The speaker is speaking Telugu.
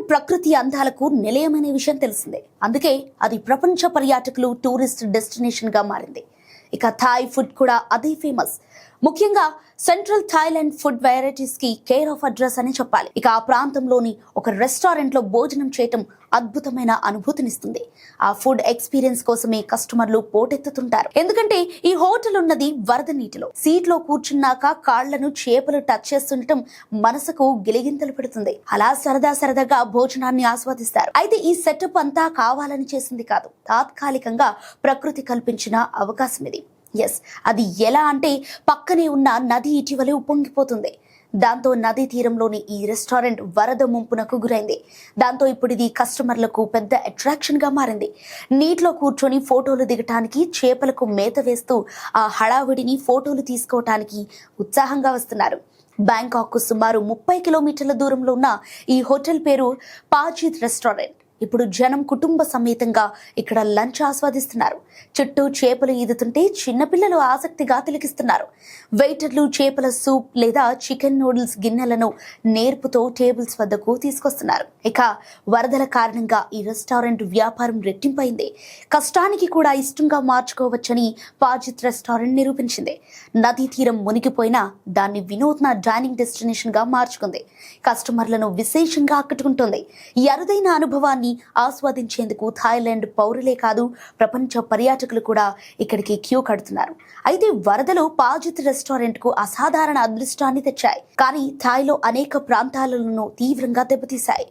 థాయిలాండ్ ప్రకృతి అందాలకు నిలయమనే విషయం తెలిసిందే. అందుకే అది ప్రపంచ పర్యాటకులు టూరిస్ట్ డెస్టినేషన్గా మారింది. ఇక థాయ్ ఫుడ్ కూడా అదే ఫేమస్. ముఖ్యంగా సెంట్రల్ థాయిలాండ్ ఫుడ్ వెరైటీస్కి కేర్ ఆఫ్ అడ్రస్ అని చెప్పాలి. ఇక ఆ ప్రాంతంలోని ఒక రెస్టారెంట్లో భోజనం చేయటం అద్భుతమైన అనుభూతినిస్తుంది. ఆ ఫుడ్ ఎక్స్పీరియన్స్ కోసమే కస్టమర్లు పోటెత్తుతుంటారు. ఎందుకంటే ఈ హోటల్ ఉన్నది వరద నీటిలో. సీట్లో కూర్చున్నాక కాళ్ళను చేపలు టచ్ చేస్తుండటం మనసుకు గిలిగింతలు పెడుతుంది. అలా సరదా సరదాగా భోజనాన్ని ఆస్వాదిస్తారు. అయితే ఈ సెటప్ అంతా కావాలని చేసింది కాదు. తాత్కాలికంగా ప్రకృతి కల్పించిన అవకాశం ఇది. ఎస్ అది ఎలా అంటే పక్కనే ఉన్న నది ఇటీవలే ఉప్పొంగిపోతుంది. దాంతో నదీ తీరంలోని ఈ రెస్టారెంట్ వరద ముంపునకు గురైంది. దాంతో ఇప్పుడు ఇది కస్టమర్లకు పెద్ద అట్రాక్షన్గా మారింది. నీటిలో కూర్చొని ఫోటోలు దిగటానికి చేపలకు మేత వేస్తూ ఆ హడావిడిని ఫోటోలు తీసుకోవటానికి ఉత్సాహంగా వస్తున్నారు. బ్యాంకాక్కు సుమారు ముప్పై కిలోమీటర్ల దూరంలో ఉన్న ఈ హోటల్ పేరు పాజిత్ రెస్టారెంట్ ఇప్పుడు జనం కుటుంబ సమేతంగా ఇక్కడ లంచ్ ఆస్వాదిస్తున్నారు. చుట్టూ చేపలు ఈదుతుంటే చిన్నపిల్లలు ఆసక్తిగా తిలకిస్తున్నారు. వెయిటర్లు చేపల సూప్ లేదా చికెన్ నూడిల్స్ గిన్నెలను నేర్పుతో టేబుల్స్ వద్దకు తీసుకొస్తున్నారు. ఇక వరదల కారణంగా ఈ రెస్టారెంట్ వ్యాపారం రెట్టింపైంది. కష్టానికి కూడా ఇష్టంగా మార్చుకోవచ్చని పాజిత్ రెస్టారెంట్ నిరూపించింది. నదీ తీరం మునిగిపోయినా దాన్ని వినూత్న డైనింగ్ డెస్టినేషన్గా మార్చుకుంది. కస్టమర్లను విశేషంగా ఆకట్టుకుంటుంది. ఈ అరుదైన అనుభవాన్ని ఆస్వాదించేందుకు థాయిలాండ్ పౌరులే కాదు ప్రపంచ పర్యాటకులు కూడా ఇక్కడికి క్యూ కడుతున్నారు. అయితే వరదలు పాజిత్ రెస్టారెంట్కు అసాధారణ అదృష్టాన్ని తెచ్చాయి. కానీ థాయ్లో అనేక ప్రాంతాలను తీవ్రంగా దెబ్బతీశాయి.